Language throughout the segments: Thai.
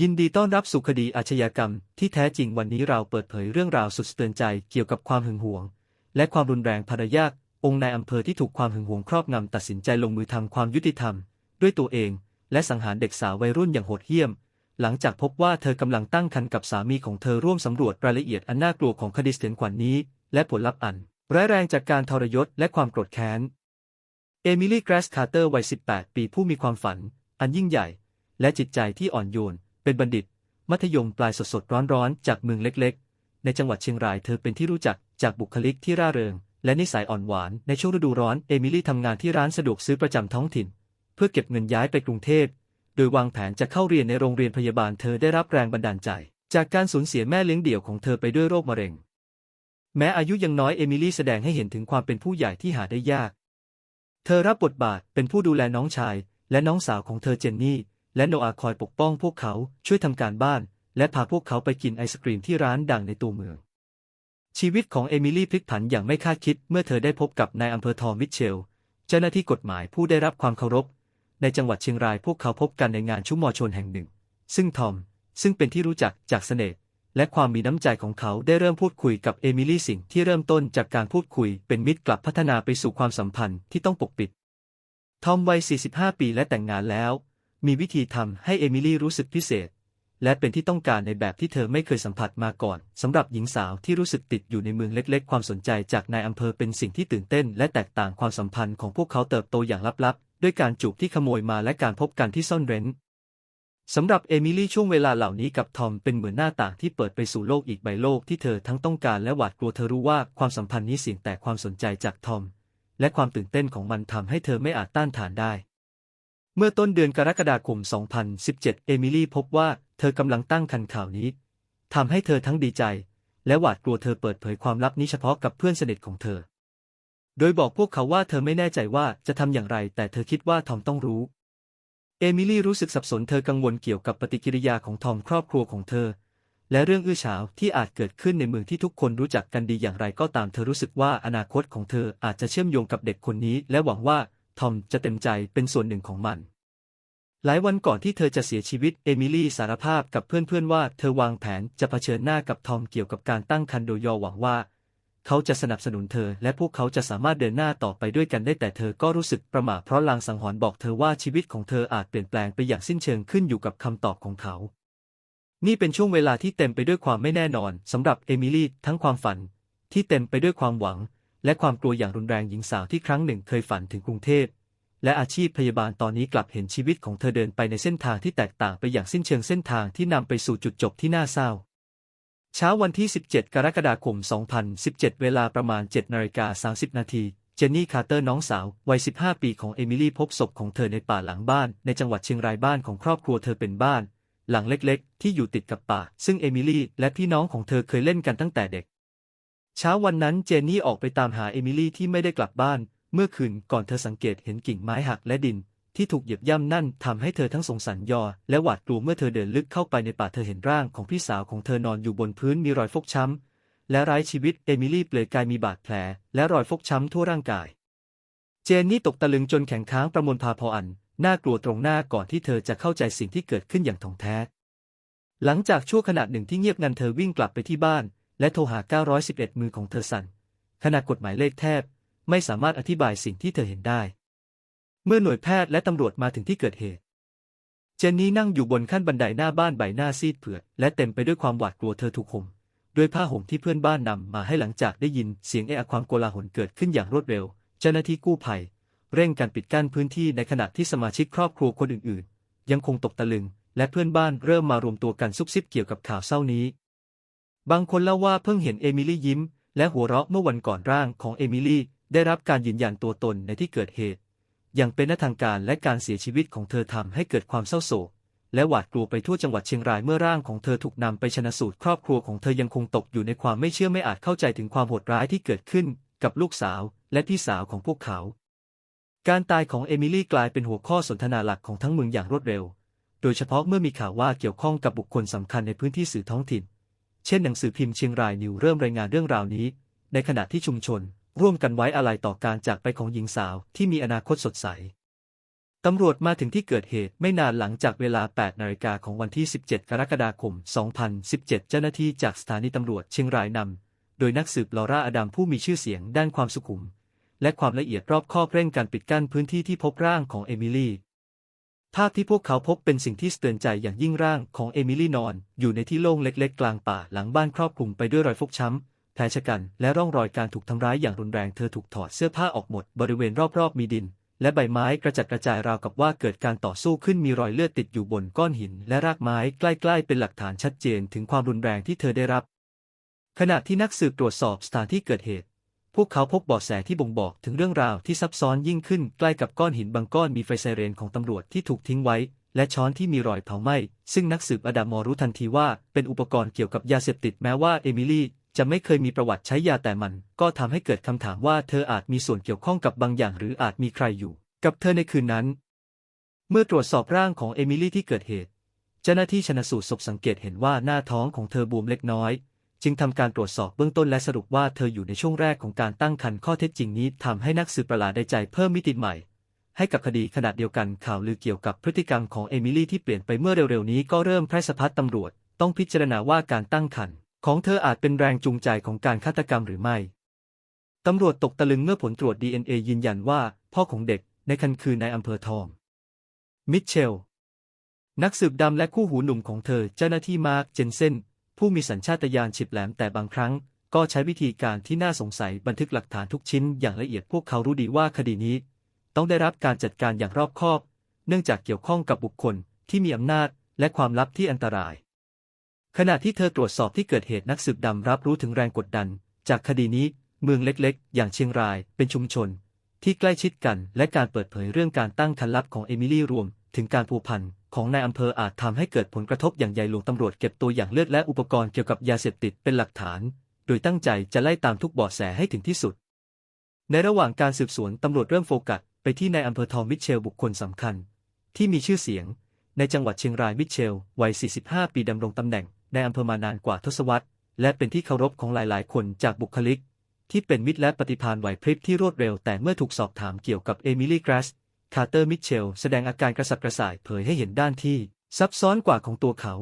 ยินดีต้อนรับสู่คดีอาชญากรรมที่แท้จริงวันนี้เราเปิดเผยเรื่องราวสุดสะเตือนใจเกี่ยวกับความหึงหวง และความรุนแรงภรรยาองค์นายอำเภอที่ถูกความหึงหวงครอบงำตัดสินใจลงมือทำความยุติธรรม ด้วยตัวเอง และสังหารเด็กสาววัยรุ่นอย่างโหดเหี้ยม หลังจากพบว่าเธอกำลังตั้งครรภ์กับสามีของเธอร่วมสำรวจรายละเอียดอันน่ากลัวของคดีสะเทือนขวัญนนี้ และผลลัพธ์อันร้ายแรงจากการทรยศและความโกรธแค้นเอมิลี่แกรสคาร์เตอร์วัย 18 ปีผู้มีความฝัน อันยิ่งใหญ่ และจิตใจที่อ่อนโยน เป็นบัณฑิต มัธยมปลายสดๆร้อนๆ จากเมืองเล็กๆ ในจังหวัดเชียงรายเธอเป็นที่รู้จักจากบุคลิกที่ร่าเริง และนิสัยอ่อนหวาน ในช่วงฤดูร้อนเอมิลี่ทำงานที่ร้านสะดวกซื้อประจำท้องถิ่น เพื่อเก็บเงินย้ายไปกรุงเทพ โดยวางแผนจะเข้าเรียนในโรงเรียนพยาบาลเธอได้รับแรงบันดาลใจ จากการสูญเสียแม่เลี้ยงเดี่ยวของเธอไปด้วยโรคมะเร็ง แม้อายุยังน้อยเอมิลี่แสดงให้เห็นถึงความเป็นผู้ใหญ่ที่หาได้ยาก เธอรับบทบาทเป็นผู้ดูแลน้องชาย และน้องสาวของเธอเจนนี่ และโนอาคอยปกป้องพวกเขาช่วยทำการบ้าน และพาพวกเขาไปกินไอศกรีมที่ร้านดังในตัวเมือง ชีวิตของเอมิลี่พลิกผันอย่างไม่คาดคิดเมื่อเธอได้พบกับนายอำเภอทอมมิเชล เจ้าหน้าที่กฎหมายผู้ได้รับความเคารพ ในจังหวัดเชียงรายพวกเขาพบกันในงานชุมมอชนแห่งหนึ่ง ซึ่งทอม ซึ่งเป็นที่รู้จักจากเสน่ห์และความมีน้ำใจของเขาได้เริ่มพูดคุยกับเอมิลี่สิ่งที่เริ่มต้นจากการพูดคุยเป็นมิตรกลับพัฒนาไปสู่ความสัมพันธ์ที่ต้องปกปิด ทอมวัย 45 ปีและแต่งงานแล้ว มีวิธีทำให้เอมิลี่รู้สึกพิเศษ และเป็นที่ต้องการในแบบที่เธอไม่เคยสัมผัสมาก่อนสำหรับหญิงสาวที่รู้สึกติดอยู่ในเมืองเล็ก ๆ ความสนใจจากนายอำเภอเป็นสิ่งที่ตื่นเต้น และแตกต่างความสัมพันธ์ของพวกเขาเติบโตอย่างลับๆ ด้วยการจูบที่ขโมยมาและการพบกันที่ซ่อนเร้นสำหรับเอมิลี่ช่วงเวลาเหล่านี้กับทอมเป็นเหมือนหน้าต่างที่เปิดไปสู่โลกอีกใบโลกที่เธอทั้งต้องการและหวาดกลัวเธอรู้ว่าความสัมพันธ์นี้เสี่ยงแต่ความสนใจจากทอม และความตื่นเต้นของมันทำให้เธอไม่อาจต้านทานได้ เมื่อต้นเดือนกรกฎาคม 2017 เอมิลี่พบว่าเธอกำลังตั้งครรภ์ข่าวนี้ทำให้เธอทั้งดีใจ และหวาดกลัวเธอเปิดเผยความลับนี้เฉพาะกับเพื่อนสนิทของเธอ โดยบอกพวกเขาว่าเธอไม่แน่ใจว่าจะทำอย่างไร แต่เธอคิดว่าทอมต้องรู้ เอมิลี่รู้สึกสับสนเธอกังวลเกี่ยวกับปฏิกิริยาของทอมครอบครัวของเธอ และเรื่องอื้อฉาวที่อาจเกิดขึ้นในเมืองที่ทุกคนรู้จักกันดีอย่างไรก็ตามเธอรู้สึกว่าอนาคตของเธออาจจะเชื่อมโยงกับเด็กคนนี้ และหวังว่าทอมจะเต็มใจเป็นส่วนหนึ่งของมัน หลายวันก่อนที่เธอจะเสียชีวิต เอมิลี่สารภาพกับเพื่อนๆว่าเธอวางแผนจะเผชิญหน้ากับทอมเกี่ยวกับการตั้งครรภ์โดยยอหวังว่า เขาจะสนับสนุนเธอ และพวกเขาจะสามารถเดินหน้าต่อไปด้วยกันได้แต่เธอก็รู้สึกประหม่าเพราะลางสังหรณ์บอกเธอว่าชีวิตของเธออาจเปลี่ยนแปลงไปอย่างสิ้นเชิงขึ้นอยู่กับคำตอบของเขา นี่เป็นช่วงเวลาที่เต็มไปด้วยความไม่แน่นอนสำหรับเอมิลี่ทั้งความฝัน ที่เต็มไปด้วยความหวัง และความกลัวอย่างรุนแรงหญิงสาวที่ครั้งหนึ่งเคยฝันถึงกรุงเทพ และอาชีพพยาบาลตอนนี้กลับเห็นชีวิตของเธอเดินไปในเส้นทางที่แตกต่างไปอย่างสิ้นเชิงเส้นทางที่นำไปสู่จุดจบที่น่าเศร้า เช้าวันที่ 17 กรกฎาคม 2017 เวลาประมาณ7นาฬิกา30 นาทีเจนนี่คาร์เตอร์น้องสาววัย 15 ปีของเอมิลี่พบศพของเธอในป่าหลังบ้าน ในจังหวัดเชียงรายบ้านของครอบครัวเธอเป็นบ้าน หลังเล็กๆ ที่อยู่ติดกับป่า ซึ่งเอมิลี่และพี่น้องของเธอเคยเล่นกันตั้งแต่เด็ก เช้าวันนั้นเจนนี่ออกไปตามหาเอมิลี่ที่ไม่ได้กลับบ้าน เมื่อคืนก่อนเธอสังเกตเห็นกิ่งไม้หักและดิน ที่ถูกเหยียบย่ำนั่นทำให้เธอทั้งสงสารยอ และหวาดกลัวเมื่อเธอเดินลึกเข้าไปในป่าเธอเห็นร่างของพี่สาวของเธอนอนอยู่บนพื้นมีรอยฟกช้ำ และไร้ชีวิตเอมิลี่เปลือยกายมีบาดแผล และรอยฟกช้ำทั่วร่างกาย เจนนี่ตกตะลึงจนแข็งค้างประมวลพาพออันน่ากลัวตรงหน้าก่อนที่เธอจะเข้าใจสิ่งที่เกิดขึ้นอย่างถ่องแท้ หลังจากชั่วขณะหนึ่งที่เงียบงันเธอวิ่งกลับไปที่บ้าน และโทรหา 911 มือของเธอสั่นขณะกฎหมายเลขแทบ ไม่สามารถอธิบายสิ่งที่เธอเห็นได้ เมื่อหน่วยแพทย์และตำรวจมาถึงที่เกิดเหตุ เจนนี่นั่งอยู่บนขั้นบันไดหน้าบ้านใบหน้าซีดเผือดและเต็มไปด้วยความหวาดกลัวเธอถูกห่มด้วยผ้าห่มที่เพื่อนบ้านนำมาให้หลังจากได้ยินเสียงเอะอะความโกลาหลเกิดขึ้นอย่างรวดเร็ว เจ้าหน้าที่กู้ภัย เร่งการปิดกั้นพื้นที่ในขณะที่สมาชิกครอบครัวคนอื่นๆ ยังคงตกตะลึง และเพื่อนบ้านเริ่มมารวมตัวกันซุบซิบเกี่ยวกับข่าวเศร้านี้ บางคนเล่าว่าเพิ่งเห็นเอมิลี่ยิ้ม และหัวเราะเมื่อวันก่อนร่างของเอมิลี่ ได้รับการยืนยันตัวตนในที่เกิดเหตุ อย่างเป็นทางการและการเสียชีวิตของเธอทำให้เกิดความเศร้าโศก และหวาดกลัวไปทั่วจังหวัดเชียงรายเมื่อร่างของเธอถูกนำไปชนะสูตรครอบครัวของเธอยังคงตกอยู่ในความไม่เชื่อไม่อาจเข้าใจถึงความโหดร้ายที่เกิดขึ้นกับลูกสาวและพี่สาวของพวกเขา การตายของเอมิลี่กลายเป็นหัวข้อสนทนาหลักของทั้งเมืองอย่างรวดเร็ว โดยเฉพาะเมื่อมีข่าวว่าเกี่ยวข้องกับบุคคลสำคัญในพื้นที่สื่อท้องถิ่น เช่นหนังสือพิมพ์เชียงรายนิวเริ่มรายงานเรื่องราวนี้ ในขณะที่ชุมชน ร่วมกันไว้อาลัยต่อการจากไปของหญิงสาวที่มีอนาคตสดใส ตำรวจมาถึงที่เกิดเหตุไม่นานหลังจากเวลา 8 นาฬิกาของวันที่ 17 กรกฎาคม 2017 เจ้าหน้าที่จากสถานีตำรวจเชียงรายนำ โดยนักสืบลอร่าอดัมผู้มีชื่อเสียงด้านความสุขุม และความละเอียดรอบคอบเร่งการปิดกั้นพื้นที่ที่พบร่างของเอมิลี่ภาพที่พวกเขาพบเป็นสิ่งที่สะเตือนใจอย่างยิ่งร่างของเอมิลี่นอน อยู่ในที่โล่งเล็กๆ กลางป่าหลังบ้านครอบคลุมไปด้วยรอยฟกช้ำ แผลชะกัน และร่องรอยการถูกทำร้ายอย่างรุนแรงเธอถูกถอดเสื้อผ้าออกหมด บริเวณรอบๆมีดิน และใบไม้กระจัดกระจายราวกับว่าเกิดการต่อสู้ขึ้นมีรอยเลือดติดอยู่บนก้อนหิน และรากไม้ใกล้ๆ เป็นหลักฐานชัดเจนถึงความรุนแรงที่เธอได้รับ ขณะที่นักสืบตรวจสอบสถานที่เกิดเหตุ พวกเขาพบเบาะแสที่บ่งบอกถึงเรื่องราวที่ซับซ้อนยิ่งขึ้นใกล้กับก้อนหินบางก้อนมีไฟไซเรนของตำรวจที่ถูกทิ้งไว้และช้อนที่มีรอยเผาไหม้ ซึ่งนักสืบอดามอรู้ทันทีว่าเป็นอุปกรณ์เกี่ยวกับยาเสพติดแม้ว่าเอมิลี่ จะไม่เคยมีประวัติใช้ยาแต่มันก็ทำให้เกิดคำถามว่าเธออาจมีส่วนเกี่ยวข้องกับบางอย่าง หรืออาจมีใครอยู่ กับเธอในคืนนั้น เมื่อตรวจสอบร่างของเอมิลี่ที่เกิดเหตุ เจ้าหน้าที่ชนสูตรศพสังเกตเห็นว่าหน้าท้องของเธอบวมเล็กน้อย จึงทำการตรวจสอบเบื้องต้นและสรุปว่าเธออยู่ในช่วงแรกของการตั้งครรภ์ข้อเท็จจริงนี้ทำให้นักสืบประหลาดใจเพิ่มมิติใหม่ให้กับคดีขณะเดียวกันข่าวลือเกี่ยวกับพฤติกรรมของเอมิลี่ที่เปลี่ยนไปเมื่อเร็วๆนี้ก็เริ่มแพร่สะพัดตำรวจ ต้องพิจารณาว่าการตั้งครรภ์ ของเธออาจเป็นแรงจูงใจของการฆาตกรรมหรือไม่ ตำรวจตกตะลึงเมื่อผลตรวจ DNA ยืนยันว่า พ่อของเด็กในคันคือนายอำเภอทอง มิเชล นักสืบดำและคู่หูหนุ่มของเธอเจ้าหน้าที่มาร์คเจนเซนผู้มีสัญชาตญาณฉิบแหลมแต่บางครั้ง ก็ใช้วิธีการที่น่าสงสัยบันทึกหลักฐานทุกชิ้นอย่างละเอียดพวกเขารู้ดีว่าคดีนี้ ต้องได้รับการจัดการอย่างรอบคอบ เนื่องจากเกี่ยวข้องกับบุคคลที่มีอำนาจและความลับที่อันตราย ขณะที่เธอตรวจสอบที่เกิดเหตุนักสืบดำรับรู้ถึงแรงกดดัน จากคดีนี้เมืองเล็กๆ อย่างเชียงรายเป็นชุมชน ที่ใกล้ชิดกันและการเปิดเผยเรื่องการตั้งคันลับของเอมิลี่รวม ถึงการผูกพันของนายอำเภออาจทำให้เกิดผลกระทบอย่างใหญ่หลวงตำรวจเก็บตัวอย่างเลือดและอุปกรณ์เกี่ยวกับยาเสพติดเป็นหลักฐาน โดยตั้งใจจะไล่ตามทุกเบาะแสให้ถึงที่สุด ในระหว่างการสืบสวนตำรวจเริ่มโฟกัสไปที่นายอำเภอทองมิเชลบุคคลสำคัญ ที่มีชื่อเสียง ในจังหวัดเชียงรายมิเชลวัย 45 ปีดำรงตำแหน่ง ในอำเภอมานานกว่าทศวรรษ และเป็นที่เคารพของหลายๆ คนจากบุคลิก ที่เป็นมิตรและปฏิภาณไหวพริบที่รวดเร็ว แต่เมื่อถูกสอบถามเกี่ยวกับเอมิลี่กราสคาร์เตอร์มิเชลแสดงอาการกระสับกระส่ายเผยให้เห็นด้านที่ซับซ้อนกว่าของตัวเขา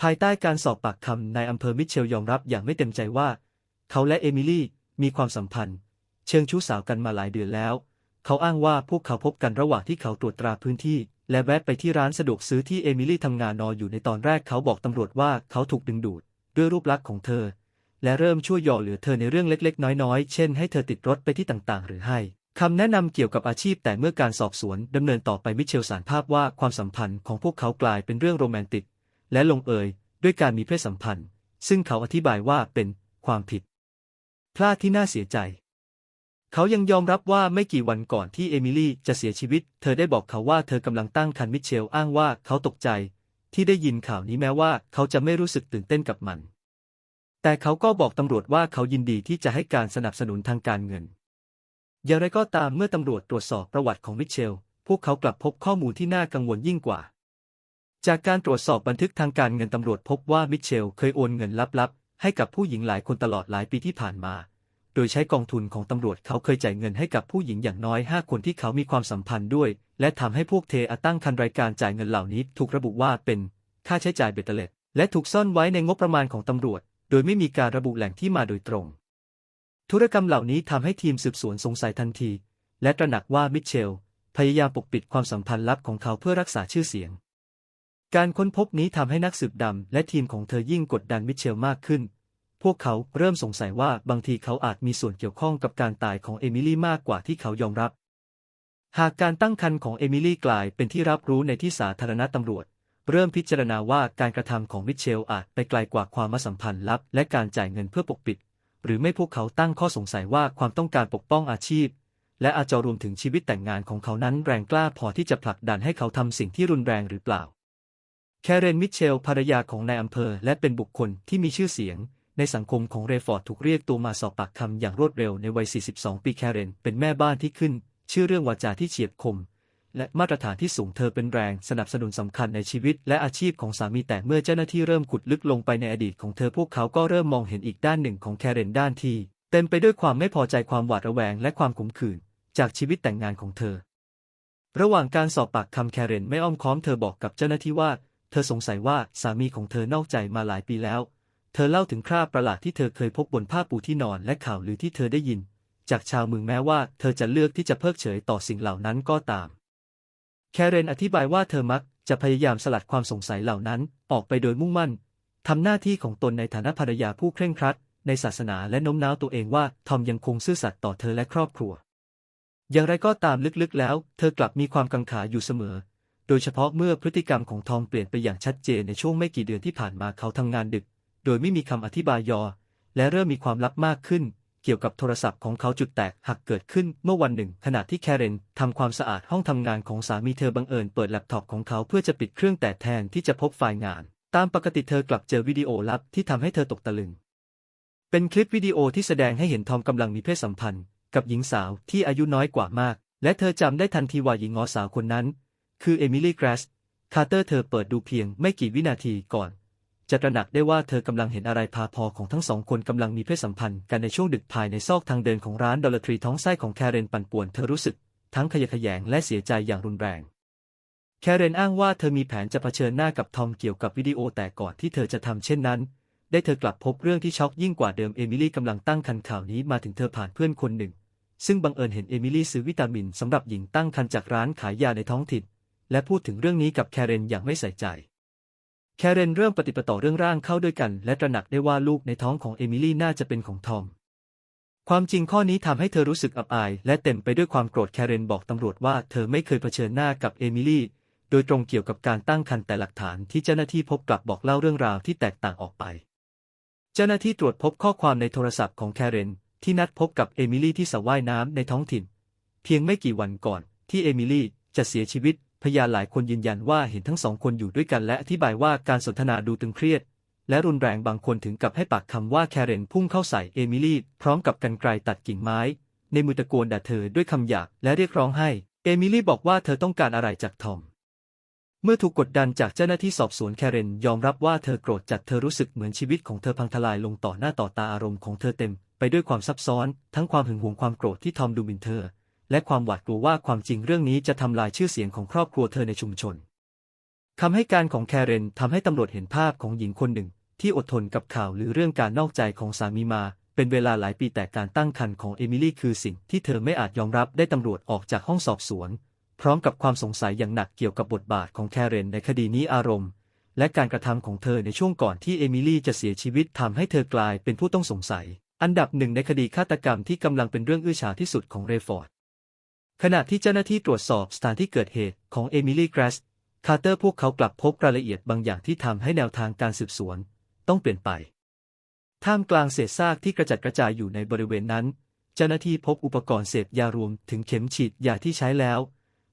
ภายใต้การสอบปากคำนายอำเภอมิเชลยอมรับอย่างไม่เต็มใจว่า เขาและเอมิลี่มีความสัมพันธ์ เชิงชู้สาวกันมาหลายเดือนแล้ว เขาอ้างว่าพวกเขาพบกันระหว่างที่เขาตรวจตราพื้นที่ และแวะไปที่ร้านสะดวกซื้อที่เอมิลี่ทำงานนอนอยู่ในตอนแรกเขาบอกตำรวจว่าเขาถูกดึงดูด ด้วยรูปลักษณ์ของเธอ และเริ่มช่วยหย่อเหลือเธอในเรื่องเล็กๆ น้อยๆ เช่นให้เธอติดรถไปที่ต่างๆ หรือให้คำแนะนำเกี่ยวกับอาชีพแต่เมื่อการสอบสวนดำเนินต่อไปมิเชลสารภาพว่าความสัมพันธ์ของพวกเขากลายเป็นเรื่องโรแมนติก และลงเอยด้วยการมีเพศสัมพันธ์ ซึ่งเขาอธิบายว่าเป็นความผิด พลาดที่น่าเสียใจ เขายังยอมรับว่าไม่กี่วันก่อนที่เอมิลี่จะเสียชีวิต เธอได้บอกเขาว่าเธอกำลังตั้งครรภ์มิเชลอ้างว่าเขาตกใจ ที่ได้ยินข่าวนี้แม้ว่าเขาจะไม่รู้สึกตื่นเต้นกับมัน แต่เขาก็บอกตำรวจว่าเขายินดีที่จะให้การสนับสนุนทางการเงิน อย่างไรก็ตามเมื่อตำรวจตรวจสอบประวัติของมิเชล พวกเขากลับพบข้อมูลที่น่ากังวลยิ่งกว่า จากการตรวจสอบบันทึกทางการเงินตำรวจพบว่ามิเชลเคยโอนเงินลับๆให้กับผู้หญิงหลายคนตลอดหลายปีที่ผ่านมา โดยใช้กองทุนของตำรวจเขาเคยจ่ายเงินให้กับผู้หญิงอย่างน้อย 5 คนที่เขามีความสัมพันธ์ด้วย และทำให้พวกเทอตั้งคันรายการจ่ายเงินเหล่านี้ ถูกระบุว่าเป็นค่าใช้จ่ายเบ็ดเตล็ด และถูกซ่อนไว้ในงบประมาณของตำรวจ โดยไม่มีการระบุแหล่งที่มาโดยตรง ธุรกรรมเหล่านี้ทำให้ทีมสืบสวนสงสัยทันที และตระหนักว่ามิเชล พยายามปกปิดความสัมพันธ์ลับของเขาเพื่อรักษาชื่อเสียง การค้นพบนี้ทำให้นักสืบดำและทีมของเธอยิ่งกดดันมิเชลมากขึ้น พวกเขาเริ่มสงสัยว่าบางทีเขาอาจมีส่วนเกี่ยวข้องกับการตายของเอมิลี่มากกว่าที่เขายอมรับ หากการตั้งครรภ์ของเอมิลี่กลายเป็นที่รับรู้ในที่สาธารณะตำรวจ เริ่มพิจารณาว่าการกระทำของมิเชลอาจไปไกลกว่าความสัมพันธ์ลับ และการจ่ายเงินเพื่อปกปิด หรือไม่พวกเขาตั้งข้อสงสัยว่าความต้องการปกป้องอาชีพ และอาจจะรวมถึงชีวิตแต่งงานของเขานั้นแรงกล้าพอที่จะผลักดันให้เขาทำสิ่งที่รุนแรงหรือเปล่า แคเรนมิเชลภรรยาของนายอำเภอและเป็นบุคคลที่มีชื่อเสียง ในสังคมของเรฟอร์ดถูกเรียกตัวมาสอบปากคำอย่างรวดเร็วในวัย 42 ปีแคเรน เป็นแม่บ้านที่ขึ้น ชื่อเรื่องวาจาที่เฉียบคม และมาตรฐานที่สูงเธอเป็นแรงสนับสนุนสำคัญในชีวิต และอาชีพของสามีแต่เมื่อเจ้าหน้าที่เริ่มขุดลึกลงไปในอดีตของเธอพวกเขาก็เริ่มมองเห็นอีกด้านหนึ่งของแคเรนด้านที่ เต็มไปด้วยความไม่พอใจความหวาดระแวงและความขมขื่นจากชีวิตแต่งงานของเธอ ระหว่างการสอบปากคำแคเรนไม่อ้อมค้อมเธอบอกกับเจ้าหน้าที่ว่า เธอสงสัยว่าสามีของเธอนอกใจมาหลายปีแล้ว เธอเล่าถึงคราบประหลาดที่เธอเคยพบบนผ้าปูที่นอนและข่าวลือที่เธอได้ยิน จากชาวเมืองแม้ว่าเธอจะเลือกที่จะเพิกเฉยต่อสิ่งเหล่านั้นก็ตาม แคเรนอธิบายว่าเธอมักจะพยายามสลัดความสงสัยเหล่านั้นออกไปโดยมุ่งมั่นทำหน้าที่ของตนในฐานะภรรยาผู้เคร่งครัด ในศาสนาและโน้มน้าวตัวเองว่าทอมยังคงซื่อสัตย์ต่อเธอและครอบครัว อย่างไรก็ตามลึกๆแล้ว เธอกลับมีความกังขาอยู่เสมอ โดยเฉพาะเมื่อพฤติกรรมของทอมเปลี่ยนไปอย่างชัดเจนในช่วงไม่กี่เดือนที่ผ่านมาเขาทำงานดึก โดยไม่มีคำอธิบายยอ และเริ่มมีความลับมากขึ้น เกี่ยวกับโทรศัพท์ของเขาจุดแตกหักเกิดขึ้นเมื่อวันหนึ่ง ขณะที่แคเรนทำความสะอาดห้องทำงานของสามีเธอบังเอิญเปิดแล็ปท็อปของเขาเพื่อจะปิดเครื่องแต่แทนที่จะพบไฟล์งาน ตามปกติเธอกลับเจอวิดีโอลับที่ทำให้เธอตกตะลึง เป็นคลิปวิดีโอที่แสดงให้เห็นทอมกำลังมีเพศสัมพันธ์ กับหญิงสาวที่อายุน้อยกว่ามาก และเธอจำได้ทันทีว่าหญิงงอสาวคนนั้น คือเอมิลี่แกรสคาร์เตอร์เธอเปิดดูเพียงไม่กี่วินาทีก่อน จะตระหนักได้ว่าเธอกำลังเห็นอะไรพาพอของทั้งสองคนกำลังมีเพศสัมพันธ์กันในช่วงดึกภายในซอกทางเดินของร้านดอลลาทรีท้องไส้ของแคเรนปั่นป่วนเธอรู้สึก ทั้งขยะแขยงและเสียใจอย่างรุนแรง แคเรนอ้างว่าเธอมีแผนจะเผชิญหน้ากับทอมเกี่ยวกับวิดีโอแต่ก่อนที่เธอจะทำเช่นนั้น ได้เธอกลับพบเรื่องที่ช็อกยิ่งกว่าเดิมเอมิลี่กำลังตั้งครรภ์ข่าวนี้มาถึงเธอผ่านเพื่อนคนหนึ่ง ซึ่งบังเอิญเห็นเอมิลี่ซื้อวิตามินสำหรับหญิงตั้งครรภ์จากร้านขายยาในท้องถิ่นและพูดถึงเรื่องนี้กับแคเรนอย่างไม่ใส่ใจ แคเรนเริ่มปฏิปต่อเรื่องร่างเข้าด้วยกัน และตระหนักได้ว่าลูกในท้องของเอมิลี่น่าจะเป็นของทอม ความจริงข้อนี้ทำให้เธอรู้สึกอับอาย และเต็มไปด้วยความโกรธแคเรนบอกตำรวจว่าเธอไม่เคยเผชิญหน้ากับเอมิลี่โดยตรงเกี่ยวกับการตั้งครรภ์แต่หลักฐานที่เจ้าหน้าที่พบกลับบอกเล่าเรื่องราวที่แตกต่างออกไป เจ้าหน้าที่ตรวจพบข้อความในโทรศัพท์ของแคเรนที่นัดพบกับเอมิลี่ที่สระว่ายน้ำในท้องถิ่น เพียงไม่กี่วันก่อนที่เอมิลี่จะเสียชีวิต พยานหลายคนยืนยันว่าเห็นทั้งสองคนอยู่ด้วยกันและอธิบายว่าการสนทนาดูตึงเครียด และรุนแรงบางคนถึงกับให้ปากคำว่าแคเรนพุ่งเข้าใส่เอมิลี่พร้อมกับกันไกรตัดกิ่งไม้ ในมือตะโกนด่าเธอด้วยคำหยาบและเรียกร้องให้ เอมิลี่บอกว่าเธอต้องการอะไรจากทอมเมื่อถูกกดดันจากเจ้าหน้าที่สอบสวนแคเรนยอมรับว่าเธอโกรธจัดเธอรู้สึกเหมือนชีวิตของเธอพังทลายลงต่อหน้าต่อตาอารมณ์ของเธอเต็ม ไปด้วยความซับซ้อน ทั้งความหึงหวงความโกรธที่ทอมดูหมิ่นเธอ และความหวาดกลัวว่าความจริงเรื่องนี้จะทำลายชื่อเสียงของครอบครัวเธอในชุมชนคำให้การของแคเรนทำให้ตำรวจเห็นภาพของหญิงคนหนึ่ง ที่อดทนกับข่าวหรือเรื่องการนอกใจของสามีมา เป็นเวลาหลายปีแต่การตั้งครรภ์ของเอมิลี่คือสิ่งที่เธอไม่อาจยอมรับได้ตำรวจออกจากห้องสอบสวน พร้อมกับความสงสัยอย่างหนักเกี่ยวกับบทบาทของแคเรนในคดีนี้อารมณ์ และการกระทำของเธอในช่วงก่อนที่เอมิลี่จะเสียชีวิตทำให้เธอกลายเป็นผู้ต้องสงสัย อันดับหนึ่งในคดีฆาตกรรมที่กำลังเป็นเรื่องอื้อฉาวที่สุดของเรฟอร์ด ขณะที่เจ้าหน้าที่ตรวจสอบสถานที่เกิดเหตุของเอมิลี่แกรสคาร์เตอร์พวกเขากลับพบรายละเอียดบางอย่างที่ทำให้แนวทางการสืบสวน ต้องเปลี่ยนไป ท่ามกลางเศษซากที่กระจัดกระจายอยู่ในบริเวณนั้น เจ้าหน้าที่พบอุปกรณ์เสพยารวมถึงเข็มฉีดยาที่ใช้แล้ว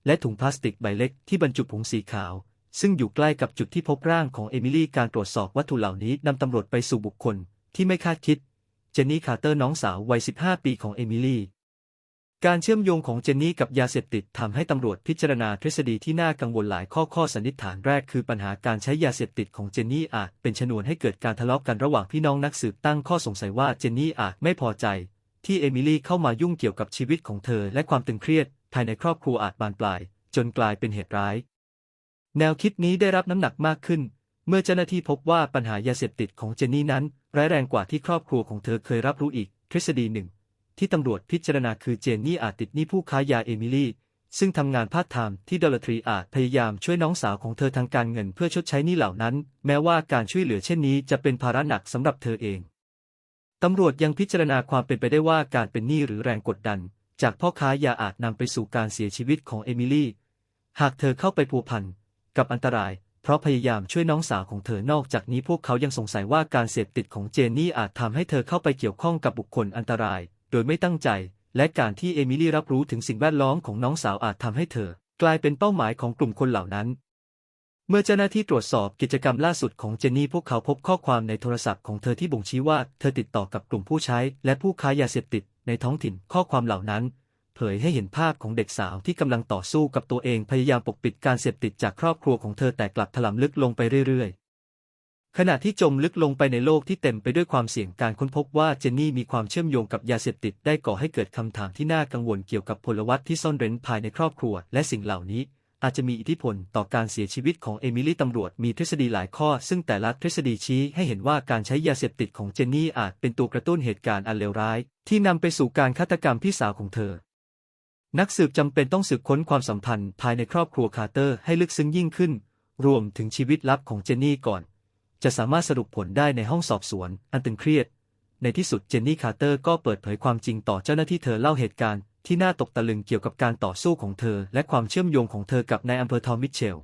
และถุงพลาสติกใบเล็กที่บรรจุผงสีขาว ซึ่งอยู่ใกล้กับจุดที่พบร่างของเอมิลี่การตรวจสอบวัตถุเหล่านี้นำตำรวจไปสู่บุคคลที่ไม่คาดคิด เจนนี่คาร์เตอร์น้องสาววัย 15 ปีของเอมิลี่ การเชื่อมโยงของเจนนี่กับยาเสพติดทำให้ตำรวจพิจารณาทฤษฎีที่น่ากังวลหลายข้อข้อสันนิษฐานแรกคือปัญหาการใช้ยาเสพติดของเจนนี่อาจเป็นชนวนให้เกิดการทะเลาะกันระหว่างพี่น้องนักสืบตั้งข้อสงสัยว่าเจนนี่อาจไม่พอใจ ที่เอมิลี่เข้ามายุ่งเกี่ยวกับชีวิตของเธอและความตึงเครียด ภายในครอบครัวอาจบานปลาย จนกลายเป็นเหตุร้าย แนวคิดนี้ได้รับน้ำหนักมากขึ้น เมื่อเจ้าหน้าที่พบว่าปัญหายาเสพติดของเจนนี่นั้น ร้ายแรงกว่าที่ครอบครัวของเธอเคยรับรู้อีก ทฤษฎีหนึ่ง ที่ตำรวจพิจารณาคือเจนนี่อาจติดหนี้ผู้ค้ายาเอมิลี่ ซึ่งทำงานพาร์ทไทม์ที่ดอลลาทรีอาจพยายามช่วยน้องสาวของเธอทางการเงินเพื่อชดใช้หนี้เหล่านั้น แม้ว่าการช่วยเหลือเช่นนี้จะเป็นภาระหนักสำหรับเธอเอง ตำรวจยังพิจารณาความเป็นไปได้ว่าการเป็นหนี้หรือแรงกดดัน จากพ่อค้ายาอาจนำไปสู่การเสียชีวิตของเอมิลี่ หากเธอเข้าไปพัวพันกับอันตรายเพราะพยายามช่วยน้องสาวของเธอนอกจากนี้พวกเขายังสงสัยว่าการเสพติดของเจนนี่อาจทำให้เธอเข้าไปเกี่ยวข้องกับบุคคลอันตราย โดยไม่ตั้งใจ และการที่เอมิลี่รับรู้ถึงสิ่งแวดล้อมของน้องสาวอาจทำให้เธอ กลายเป็นเป้าหมายของกลุ่มคนเหล่านั้น เมื่อเจ้าหน้าที่ตรวจสอบกิจกรรมล่าสุดของเจนนี่พวกเขาพบข้อความในโทรศัพท์ของเธอที่บ่งชี้ว่าเธอติดต่อกับกลุ่มผู้ใช้ และผู้ค้ายาเสพติดในท้องถิ่นข้อความเหล่านั้นเผยให้เห็นภาพของเด็กสาวที่กำลังต่อสู้กับตัวเองพยายามปกปิดการเสพติดจากครอบครัวของเธอแต่กลับถลำลึกลงไปเรื่อย ขณะที่จมลึกลงไปในโลกที่เต็มไปด้วยความเสี่ยงการค้นพบว่าเจนนี่มีความเชื่อมโยงกับยาเสพติดได้ก่อให้เกิดคำถามที่น่ากังวลเกี่ยวกับพลวัตที่ซ่อนเร้นภายในครอบครัว และสิ่งเหล่านี้ อาจจะมีอิทธิพลต่อการเสียชีวิตของเอมิลี่ตำรวจมีทฤษฎีหลายข้อ ซึ่งแต่ละทฤษฎีชี้ให้เห็นว่าการใช้ยาเสพติดของเจนนี่อาจเป็นตัวกระตุ้นเหตุการณ์อันเลวร้าย ที่นำไปสู่การฆาตกรรมพี่สาวของเธอ นักสืบจำเป็นต้องสืบค้นความสัมพันธ์ ภายในครอบครัวคาร์เตอร์ให้ลึกซึ้งยิ่งขึ้น รวมถึงชีวิตลับของเจนนี่ก่อน จะสามารถสรุปผลได้ในห้องสอบสวน อันตึงเครียด ในที่สุดเจนนี่คาร์เตอร์ก็เปิดเผยความจริงต่อเจ้าหน้าที่เธอเล่าเหตุการณ์ที่น่าตกตะลึงเกี่ยวกับการต่อสู้ของเธอ และความเชื่อมโยงของเธอกับนายอำเภอทอมมิชเชล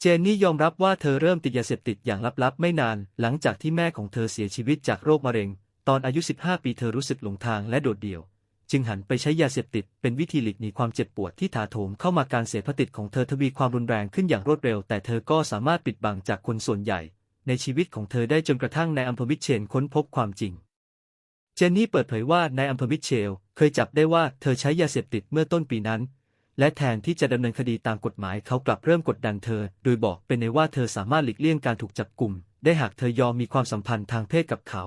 เจนนี่ยอมรับว่าเธอเริ่มติดยาเสพติดอย่างลับๆ ไม่นาน หลังจากที่แม่ของเธอเสียชีวิตจากโรคมะเร็ง ตอนอายุ 15 ปีเธอรู้สึกหลงทางและโดดเดี่ยว จึงหันไปใช้ยาเสพติด เป็นวิธีหลีกหนีความเจ็บปวดที่ถาโถมเข้ามาการเสพติดของเธอทวีความรุนแรงขึ้นอย่างรวดเร็ว แต่เธอก็สามารถปิดบังจากคนส่วนใหญ่ ในชีวิตของเธอได้จนกระทั่งในายอำเภอมิชเชลค้นพบความจริง เจนนี่เปิดเผยว่าในายอำเภอมิชเชล เคยจับได้ว่าเธอใช้ยาเสพติดเมื่อต้นปีนั้น และแทนที่จะดำเนินคดีตามกฎหมายเขากลับเริ่มกดดันเธอ โดยบอกเป็นในว่าเธอสามารถหลีกเลี่ยงการถูกจับกลุ่ม ได้หากเธอยอมมีความสัมพันธ์ทางเพศกับเขา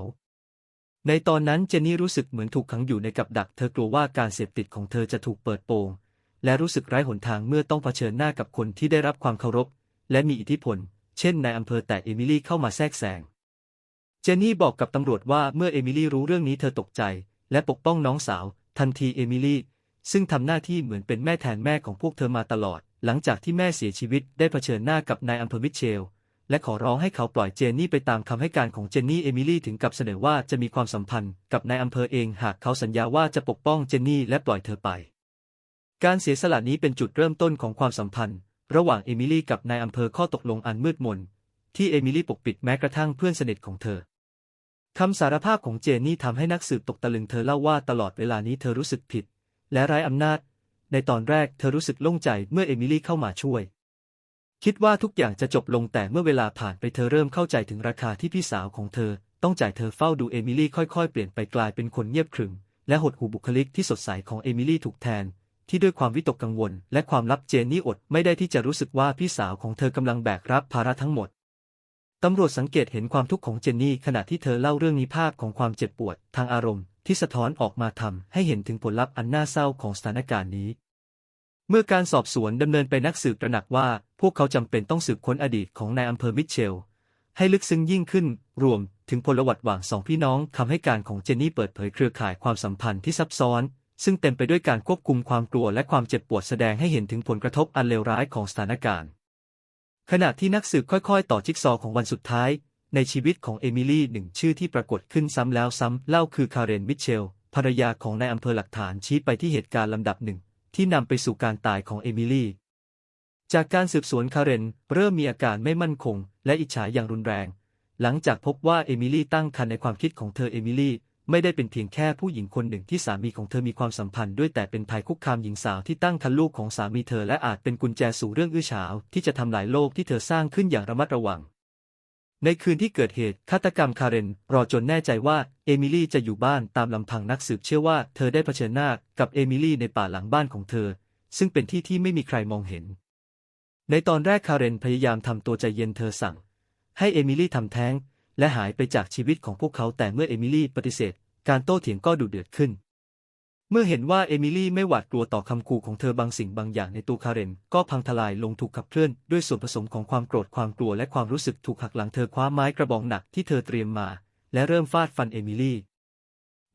ในตอนนั้นเจนนี่รู้สึกเหมือนถูกขังอยู่ในกับดัก เธอกลัวว่าการเสพติดของเธอจะถูกเปิดโปง และรู้สึกไร้หนทางเมื่อต้องเผชิญหน้ากับคนที่ได้รับความเคารพ และมีอิทธิพล เช่นนายอำเภอแต่เอมิลี่เข้ามาแทรกแซง เจนนี่บอกกับตำรวจว่าเมื่อเอมิลี่รู้เรื่องนี้เธอตกใจ และปกป้องน้องสาว ทันทีเอมิลี่ ซึ่งทำหน้าที่เหมือนเป็นแม่แทนแม่ของพวกเธอมาตลอด หลังจากที่แม่เสียชีวิตได้เผชิญหน้ากับนายอำเภอมิเชล และขอร้องให้เขาปล่อยเจนนี่ไปตามคำให้การของเจนนี่เอมิลี่ถึงกับเสนอว่าจะมีความสัมพันธ์กับนายอำเภอเองหากเขาสัญญาว่าจะปกป้องเจนนี่และปล่อยเธอไป การเสียสละนี้เป็นจุดเริ่มต้นของความสัมพันธ์ ระหว่างเอมิลี่กับนายอำเภอข้อตกลงอันมืดมน ที่เอมิลี่ปกปิดแม้กระทั่งเพื่อนสนิทของเธอคำสารภาพของเจนนี่ทำให้นักสืบตกตะลึงเธอเล่าว่าตลอดเวลานี้เธอรู้สึกผิด และไร้อำนาจ ในตอนแรกเธอรู้สึกโล่งใจเมื่อเอมิลี่เข้ามาช่วย คิดว่าทุกอย่างจะจบลงแต่เมื่อเวลาผ่านไปเธอเริ่มเข้าใจถึงราคาที่พี่สาวของเธอ ต้องจ่ายเธอเฝ้าดูเอมิลี่ค่อยๆ เปลี่ยนไปกลายเป็นคนเงียบขรึมและหดหูบุคลิกที่สดใสของเอมิลี่ถูกแทน ที่ด้วยความวิตกกังวล และความลับเจนนี่อดไม่ได้ที่จะรู้สึกว่าพี่สาวของเธอกำลังแบกรับภาระทั้งหมดตำรวจสังเกตเห็นความทุกข์ของเจนนี่ขณะที่เธอเล่าเรื่องนี้ภาพของความเจ็บปวด ทางอารมณ์ที่สะท้อนออกมาทำให้เห็นถึงผลลัพธ์อันน่าเศร้าของสถานการณ์นี้ เมื่อการสอบสวนดำเนินไปนักสืบตระหนักว่า พวกเขาจำเป็นต้องสืบค้นอดีตของนายอำเภอมิเชล ให้ลึกซึ้งยิ่งขึ้น รวมถึงพลวัตหว่างสองพี่น้องคำให้การของเจนนี่เปิดเผยเครือข่ายความสัมพันธ์ที่ซับซ้อน ซึ่งเต็มไปด้วยการควบคุมความกลัวและความเจ็บปวดแสดงให้เห็นถึงผลกระทบอันเลวร้ายของสถานการณ์ ขณะที่นักสืบค่อยๆ ต่อจิ๊กซอของวันสุดท้าย ในชีวิตของเอมิลี่หนึ่งชื่อที่ปรากฏขึ้นซ้ำแล้วซ้ำเล่าคือคาเรนมิเชลภรรยาของนายอำเภอหลักฐานชี้ไปที่เหตุการณ์ลำดับหนึ่ง ที่นำไปสู่การตายของเอมิลี่ จากการสืบสวนคาเรนเริ่มมีอาการไม่มั่นคง และอิจฉาอย่างรุนแรง หลังจากพบว่าเอมิลี่ตั้งครรภ์ในความคิดของเธอเอมิลี่ ไม่ได้เป็นเพียงแค่ผู้หญิงคนหนึ่งที่สามีของเธอมีความสัมพันธ์ด้วยแต่เป็นภัยคุกคามหญิงสาวที่ตั้งครรภ์ลูกของสามีเธอและอาจเป็นกุญแจสู่เรื่องอื้อฉาวที่จะทำลายโลกที่เธอสร้างขึ้นอย่างระมัดระวัง ในคืนที่เกิดเหตุฆาตกรรมคาเรนรอจนแน่ใจว่าเอมิลี่จะอยู่บ้านตามลำพังนักสืบเชื่อว่าเธอได้เผชิญหน้ากับเอมิลี่ในป่าหลังบ้านของเธอ ซึ่งเป็นที่ที่ไม่มีใครมองเห็น ในตอนแรกคาเรนพยายามทำตัวใจเย็นเธอสั่ง ให้เอมิลี่ทำแท้ง และหายไปจากชีวิตของพวกเขาแต่เมื่อเอมิลี่ปฏิเสธ การโต้เถียงก็ดุเดือดขึ้น เมื่อเห็นว่าเอมิลี่ไม่หวาดกลัวต่อคำขู่ของเธอบางสิ่งบางอย่างในตัวคาเรนก็พังทลายลงถูกขับเคลื่อนด้วยส่วนผสมของความโกรธความกลัวและความรู้สึกถูกหักหลังเธอคว้าไม้กระบองหนักที่เธอเตรียมมา และเริ่มฟาดฟันเอมิลี่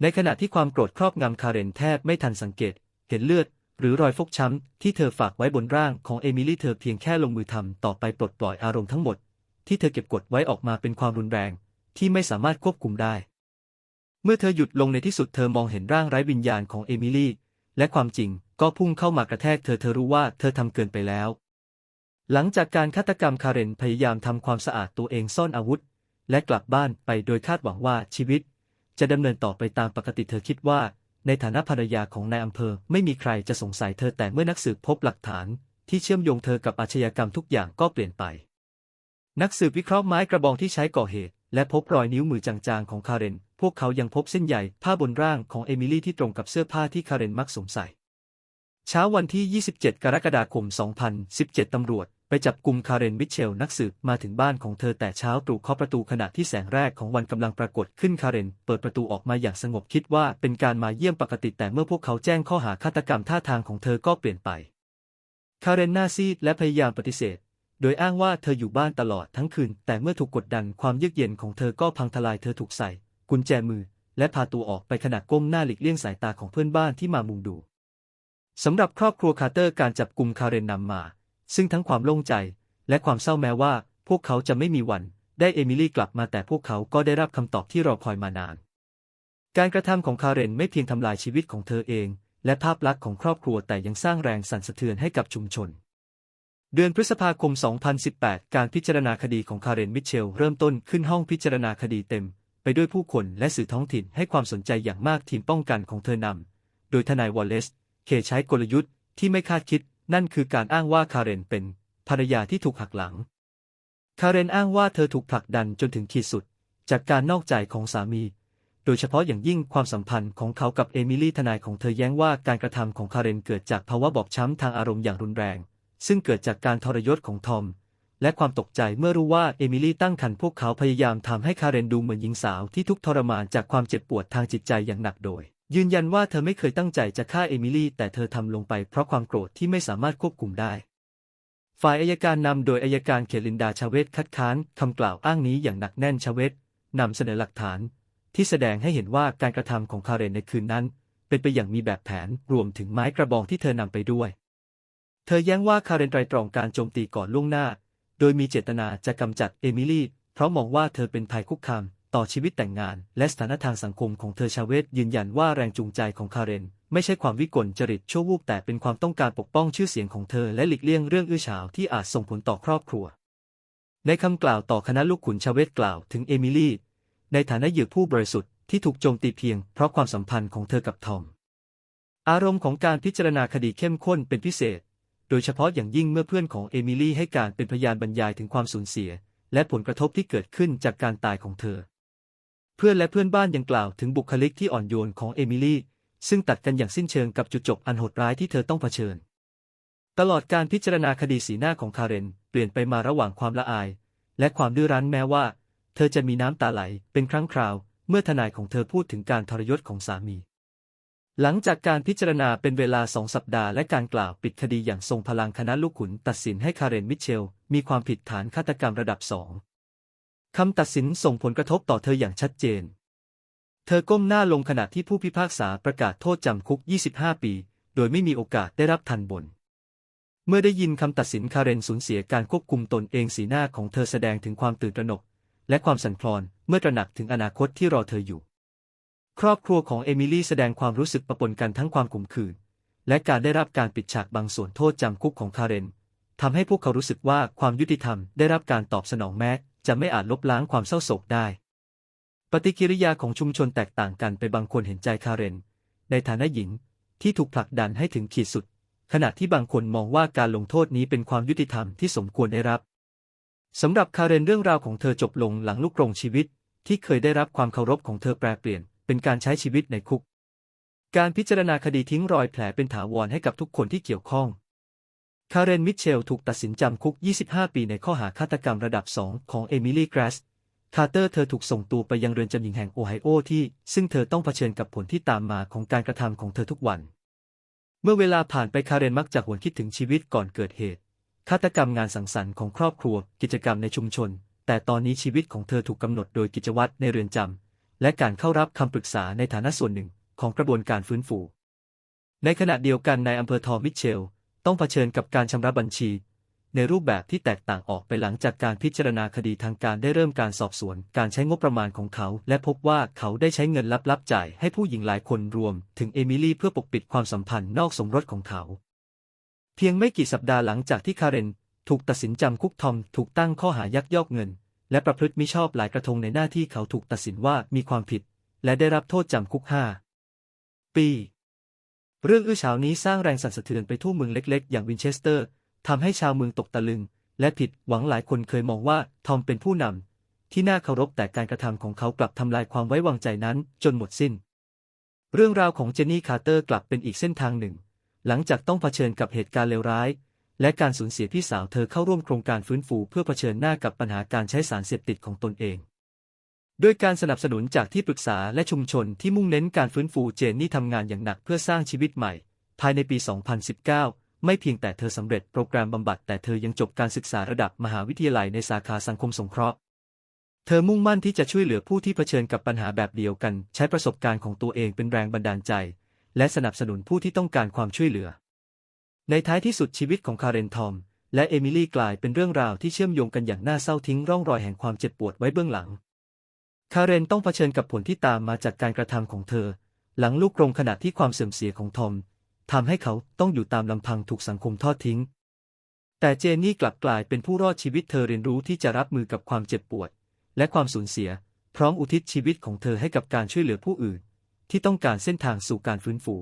ในขณะที่ความโกรธครอบงำคาเรนแทบไม่ทันสังเกต เห็นเลือด หรือรอยฟกช้ำที่เธอฝากไว้บนร่างของเอมิลี่เธอเพียงแค่ลงมือทำต่อไปปลดปล่อยอารมณ์ทั้งหมด ที่เธอเก็บกดไว้ออกมาเป็นความรุนแรง ที่ไม่สามารถควบคุมได้ เมื่อเธอหยุดลงในที่สุดเธอมองเห็นร่างไร้วิญญาณของเอมิลี่ และความจริงก็พุ่งเข้ามากระแทกเธอเธอรู้ว่าเธอทำเกินไปแล้ว หลังจากการฆาตกรรมคาเรนพยายามทำความสะอาดตัวเองซ่อนอาวุธ และกลับบ้านไปโดยคาดหวังว่าชีวิต จะดำเนินต่อไปตามปกติเธอคิดว่า ในฐานะภรรยาของนายอำเภอ ไม่มีใครจะสงสัยเธอแต่เมื่อนักสืบพบหลักฐาน ที่เชื่อมโยงเธอกับอาชญากรรมทุกอย่างก็เปลี่ยนไป นักสืบวิเคราะห์ไม้กระบองที่ใช้ก่อเหตุ และพบรอยนิ้วมือจางๆของคาเรน พวกเขายังพบเส้นใยผ้าบนร่างของเอมิลี่ที่ตรงกับเสื้อผ้าที่คาเรนมักสวมใส่ เช้าวันที่ 27 กรกฎาคม 2017 ตำรวจ ไปจับกลุ่มคาเรนมิเชล นักสืบมาถึงบ้านของเธอแต่เช้าตรู่เคาะประตูขณะที่แสงแรกของวันกำลังปรากฏขึ้นคาเรน เปิดประตูออกมาอย่างสงบคิดว่าเป็นการมาเยี่ยมปกติแต่เมื่อพวกเขาแจ้งข้อหาฆาตกรรมท่าทางของเธอก็เปลี่ยนไปคาเรนหน้าซีดและพยายามปฏิเสธ โดยอ้างว่าเธออยู่บ้านตลอดทั้งคืน แต่เมื่อถูกกดดันความเยือกเย็นของเธอก็พังทลายเธอถูกใส่ กุญแจมือ และพาตัวออกไปขณะก้มหน้าหลีกเลี่ยงสายตาของเพื่อนบ้านที่มามุงดูสำหรับครอบครัวคาร์เตอร์การจับกลุ่มคาเรนนำมา ซึ่งทั้งความโล่งใจ และความเศร้าแม้ว่า พวกเขาจะไม่มีวัน ได้เอมิลี่กลับมาแต่พวกเขาก็ได้รับคำตอบที่รอคอยมานาน การกระทำของคาเรนไม่เพียงทำลายชีวิตของเธอเอง และภาพลักษณ์ของครอบครัวแต่ยังสร้างแรงสั่นสะเทือนให้กับชุมชน เดือนพฤษภาคม 2018 การพิจารณาคดีของคาเรน มิเชล เริ่มต้นขึ้นห้องพิจารณาคดีเต็ม ไปด้วยผู้คนและสื่อท้องถิ่นให้ความสนใจอย่างมากทีมป้องกันของเธอนำ โดยทนายวอลเลซเคใช้กลยุทธ์ที่ไม่คาดคิด นั่นคือการอ้างว่าคาเรนเป็นภรรยาที่ถูกหักหลัง คาเรนอ้างว่าเธอถูกผลักดันจนถึงขีดสุด จากการนอกใจของสามี โดยเฉพาะอย่างยิ่งความสัมพันธ์ของเขากับเอมิลี่ทนายของเธอแย้งว่าการกระทำของคาเรนเกิดจากภาวะบอบช้ำทางอารมณ์อย่างรุนแรง ซึ่งเกิดจากการทรยศของทอม และความตกใจเมื่อรู้ว่าเอมิลี่ตั้งครรภ์พวกเขาพยายามทำให้คาเรนดูเหมือนหญิงสาวที่ทุกทรมานจากความเจ็บปวดทางจิตใจอย่างหนักโดย ยืนยันว่าเธอไม่เคยตั้งใจจะฆ่าเอมิลี่แต่เธอทำลงไปเพราะความโกรธที่ไม่สามารถควบคุมได้ ฝ่ายอายการนำโดยอายการเคลินดาชาเวตคัดค้านคำกล่าวอ้างนี้อย่างหนักแน่นชาเวตนำเสนอหลักฐาน ที่แสดงให้เห็นว่าการกระทำของคาเรนในคืนนั้น เป็นไปอย่างมีแบบแผนรวมถึงไม้กระบองที่เธอนำไปด้วย เธอแย้งว่าคาเรนไตรตรองการโจมตีก่อนล่วงหน้า โดยมีเจตนาจะกำจัดเอมิลี่ เพราะมองว่าเธอเป็นภัยคุกคามต่อชีวิตแต่งงาน และสถานะทางสังคมของเธอชาเวตยืนยันว่าแรงจูงใจของคาเรน ไม่ใช่ความวิกลจริตชั่ววูบแต่เป็นความต้องการปกป้องชื่อเสียงของเธอและหลีกเลี่ยงเรื่องอื้อฉาวที่อาจส่งผลต่อครอบครัว ในคำกล่าวต่อคณะลูกขุนชาเวตกล่าวถึงเอมิลี่ในฐานะเหยื่อผู้บริสุทธิ์ที่ถูกโจมตีเพียงเพราะความสัมพันธ์ของเธอกับทอม อารมณ์ของการพิจารณาคดีเข้มข้นเป็นพิเศษ โดยเฉพาะอย่างยิ่งเมื่อเพื่อนของเอมิลี่ให้การเป็นพยานบรรยายถึงความสูญเสีย และผลกระทบที่เกิดขึ้นจากการตายของเธอ เพื่อนและเพื่อนบ้านยังกล่าวถึงบุคลิกที่อ่อนโยนของเอมิลี่ ซึ่งตัดกันอย่างสิ้นเชิงกับจุดจบอันโหดร้ายที่เธอต้องเผชิญ ตลอดการพิจารณาคดีสีหน้าของคาเรนเปลี่ยนไปมาระหว่างความละอาย และความดื้อรั้นแม้ว่า เธอจะมีน้ำตาไหลเป็นครั้งคราว เมื่อทนายของเธอพูดถึงการทรยศของสามี หลังจากการพิจารณาเป็นเวลาสองสัปดาห์และการกล่าวปิดคดีอย่างทรงพลังคณะลูกขุนตัดสินให้คาเรนมิเชล มีความผิดฐานฆาตกรรมระดับสองคำตัดสินส่งผลกระทบต่อเธออย่างชัดเจน เธอก้มหน้าลงขณะที่ผู้พิพากษาประกาศโทษจำคุก 25 ปี โดยไม่มีโอกาสได้รับทันบน เมื่อได้ยินคำตัดสินคาเรนสูญเสียการควบคุมตนเองสีหน้าของเธอแสดงถึงความตื่นตระหนก และความสั่นคลอนเมื่อตระหนักถึงอนาคตที่รอเธออยู่ ครอบครัวของเอมิลี่แสดงความรู้สึกปะปนกันทั้งความขมขื่นและการได้รับการปิดฉากบางส่วนโทษจำคุกของคาเรนทำให้พวกเขารู้สึกว่าความยุติธรรมได้รับการตอบสนองแม้ จะไม่อาจลบล้างความเศร้าโศกได้ ปฏิกิริยาของชุมชนแตกต่างกันไปบางคนเห็นใจคาเรน ในฐานะหญิงที่ถูกผลักดันให้ถึงขีดสุด ขณะที่บางคนมองว่าการลงโทษนี้เป็นความยุติธรรมที่สมควรได้รับสำหรับคาเรนเรื่องราวของเธอจบลงหลังลูกกรงชีวิต ที่เคยได้รับความเคารพของเธอแปรเปลี่ยน เป็นการใช้ชีวิตในคุก การพิจารณาคดีทิ้งรอยแผลเป็นถาวรให้กับทุกคนที่เกี่ยวข้อง คาเรน มิเชล ถูกตัดสินจำคุก 25 ปีในข้อหาฆาตกรรมระดับ 2 ของเอมิลี่ แกรสคาร์เตอร์ เธอถูกส่งตัวไปยังเรือนจำหญิงแห่งโอไฮโอที่ ซึ่งเธอต้องเผชิญกับผลที่ตามมาของการกระทำของเธอทุกวัน เมื่อเวลาผ่านไปคาเรนมักจะหวนคิดถึงชีวิตก่อนเกิดเหตุ ฆาตกรรมงานสังสรรค์ของครอบครัว กิจกรรมในชุมชน แต่ตอนนี้ชีวิตของเธอถูกกำหนดโดยกิจวัตรในเรือนจำ และการเข้ารับคำปรึกษาในฐานะส่วนหนึ่งของกระบวนการฟื้นฟู ในขณะเดียวกันในอำเภอทอมิเชล ต้องเผชิญกับการชำระบัญชี ในรูปแบบที่แตกต่างออกไปหลังจากการพิจารณาคดีทางการได้เริ่มการสอบสวน การใช้งบประมาณของเขา และพบว่าเขาได้ใช้เงินลับๆจ่ายให้ผู้หญิงหลายคนรวม ถึงเอมิลี่เพื่อปกปิดความสัมพันธ์นอกสมรสของเขา เพียงไม่กี่สัปดาห์หลังจากที่คาเรนถูกตัดสินจำคุกทอมถูกตั้งข้อหายักยอกเงิน และประพฤติมิชอบหลายกระทงในหน้าที่เขาถูกตัดสินว่ามีความผิด และได้รับโทษจำคุกห้าปี เรื่องอื้อฉาวนี้สร้างแรงสั่นสะเทือนไปทั่วเมืองเล็ก ๆ อย่างวินเชสเตอร์ทำให้ชาวเมืองตกตะลึง และผิดหวังหลายคนเคยมองว่าทอมเป็นผู้นำที่น่าเคารพแต่การกระทำของเขากลับทำลายความไว้วางใจนั้นจนหมดสิ้น เรื่องราวของเจนนี่คาร์เตอร์กลับเป็นอีกเส้นทางหนึ่ง หลังจากต้องเผชิญกับเหตุการณ์เลวร้าย และการสูญเสียพี่สาวเธอเข้าร่วมโครงการฟื้นฟูเพื่อเผชิญหน้ากับปัญหาการใช้สารเสพติดของตนเอง ด้วยการสนับสนุนจากที่ปรึกษาและชุมชนที่มุ่งเน้นการฟื้นฟูเจนนี่ทำงานอย่างหนักเพื่อสร้างชีวิตใหม่ ภายในปี 2019 ไม่เพียงแต่เธอสำเร็จโปรแกรมบำบัดแต่เธอยังจบการศึกษาระดับมหาวิทยาลัยในสาขาสังคมสงเคราะห์เธอมุ่งมั่นที่จะช่วยเหลือผู้ที่เผชิญกับปัญหาแบบเดียวกัน ใช้ประสบการณ์ของตัวเองเป็นแรงบันดาลใจ และสนับสนุนผู้ที่ต้องการความช่วยเหลือ ในท้ายที่สุดชีวิตของคาเรนทอม และเอมิลี่กลายเป็นเรื่องราวที่เชื่อมโยงกันอย่างน่าเศร้าทิ้งร่องรอยแห่งความเจ็บปวดไว้เบื้องหลัง คาเรนต้องเผชิญกับผลที่ตามมาจากการกระทำของเธอ หลังลูกกรงขณะที่ความเสื่อมเสียของทอมทำให้เขาต้องอยู่ตามลำพังถูกสังคมทอดทิ้ง แต่เจนนี่กลับกลายเป็นผู้รอดชีวิตเธอเรียนรู้ที่จะรับมือกับความเจ็บปวด และความสูญเสีย พร้อมอุทิศชีวิตของเธอให้กับการช่วยเหลือผู้อื่น ที่ต้องการเส้นทางสู่การฟื้นฟู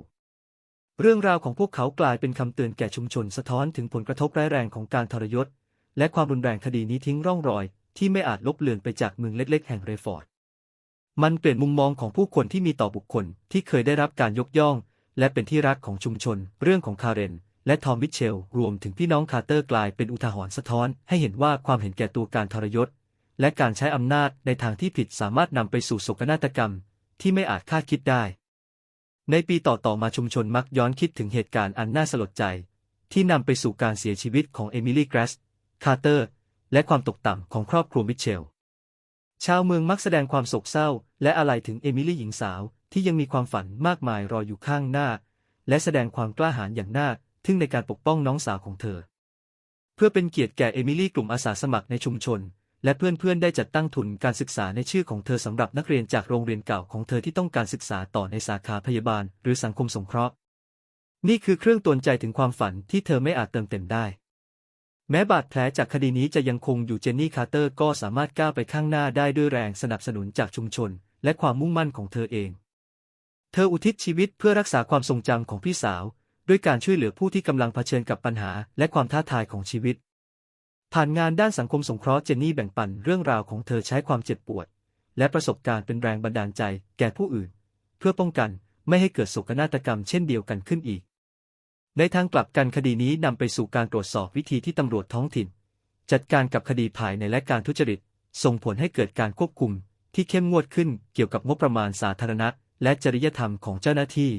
เรื่องราวของพวกเขากลายเป็นคำเตือนแก่ชุมชนสะท้อนถึงผลกระทบร้ายแรงของการทรยศ และความรุนแรงคดีนี้ทิ้งร่องรอย ที่ไม่อาจลบเลือนไปจากเมืองเล็ก ๆ แห่งเรฟอร์ด มันเปลี่ยนมุมมองของผู้คนที่มีต่อบุคคลที่เคยได้รับการยกย่อง และเป็นที่รักของชุมชน เรื่องของคาเรน และทอมมิเชล รวมถึงพี่น้องคาร์เตอร์กลายเป็นอุทาหรณ์สะท้อน ให้เห็นว่าความเห็นแก่ตัวการทรยศ และการใช้อำนาจในทางที่ผิดสามารถนำไปสู่โศกนาฏกรรม ที่ไม่อาจคาดคิดได้ ในปีต่อๆมาชุมชนมักย้อนคิดถึงเหตุการณ์อันน่าสลดใจ ที่นำไปสู่การเสียชีวิตของเอมิลี่แกรสคาร์เตอร์ และความตกต่ำของครอบครัวมิเชล ชาวเมืองมักแสดงความโศกเศร้า และอาลัยถึงเอมิลี่หญิงสาวที่ยังมีความฝันมากมายรออยู่ข้างหน้า และแสดงความกล้าหาญอย่างน่าทึ่งในการปกป้องน้องสาวของเธอ เพื่อเป็นเกียรติแก่เอมิลี่กลุ่มอาสาสมัครในชุมชน และเพื่อนๆ ได้จัดตั้งทุนการศึกษาในชื่อของเธอสำหรับนักเรียนจากโรงเรียนเก่าของเธอที่ต้องการศึกษาต่อในสาขาพยาบาล หรือสังคมสงเคราะห์ นี่คือเครื่องตวนใจถึงความฝันที่เธอไม่อาจเติมเต็มได้ แม้บาดแผลจากคดีนี้จะยังคงอยู่เจนนี่คาร์เตอร์ก็สามารถก้าวไปข้างหน้าได้ด้วยแรงสนับสนุนจากชุมชน และความมุ่งมั่นของเธอเอง เธออุทิศชีวิตเพื่อรักษาความทรงจำของพี่สาว ด้วยการช่วยเหลือผู้ที่กำลังเผชิญกับปัญหาและความท้าทายของชีวิต ผ่านงานด้านสังคมสงเคราะห์เจนนี่แบ่งปันเรื่องราวของเธอใช้ความเจ็บปวด และประสบการณ์เป็นแรงบันดาลใจแก่ผู้อื่น เพื่อป้องกันไม่ให้เกิดโศกนาฏกรรมเช่นเดียวกันขึ้นอีก ในทางกลับกันคดีนี้นำไปสู่การตรวจสอบวิธีที่ตำรวจท้องถิ่น จัดการกับคดีภายในและการทุจริต ส่งผลให้เกิดการควบคุม ที่เข้มงวดขึ้นเกี่ยวกับงบประมาณสาธารณะ และจริยธรรมของเจ้าหน้าที่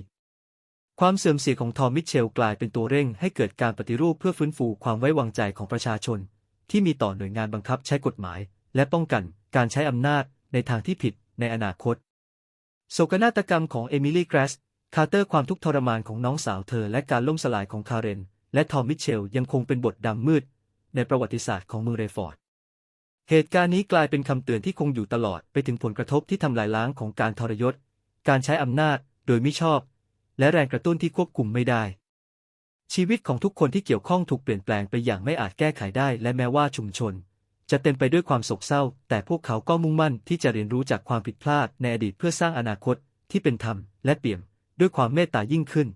ความเสื่อมเสียของทอมมิเชลกลายเป็นตัวเร่งให้เกิดการปฏิรูปเพื่อฟื้นฟูความไว้วางใจของประชาชน ที่มีต่อหน่วยงานบังคับใช้กฎหมาย และป้องกันการใช้อำนาจในทางที่ผิดในอนาคต โศกนาฏกรรมของเอมิลี่แกรสคาร์เตอร์ความทุกข์ทรมานของน้องสาวเธอ และการล่มสลายของคาเรน และทอมมิเชลยังคงเป็นบทดำมืด ในประวัติศาสตร์ของเมืองเรฟอร์ด เหตุการณ์นี้กลายเป็นคำเตือนที่คงอยู่ตลอดไปถึงผลกระทบที่ทำลายล้างของการทรยศ การใช้อำนาจโดยมิชอบ และแรงกระตุ้นที่ควบคุมไม่ได้ ชีวิตของทุกคนที่เกี่ยวข้องถูกเปลี่ยนแปลงไปอย่างไม่อาจแก้ไขได้ และแม้ว่าชุมชน จะเต็มไปด้วยความโศกเศร้า แต่พวกเขาก็มุ่งมั่นที่จะเรียนรู้จากความผิดพลาดในอดีตเพื่อสร้างอนาคตที่เป็นธรรมและเปี่ยมด้วยความเมตตายิ่งขึ้น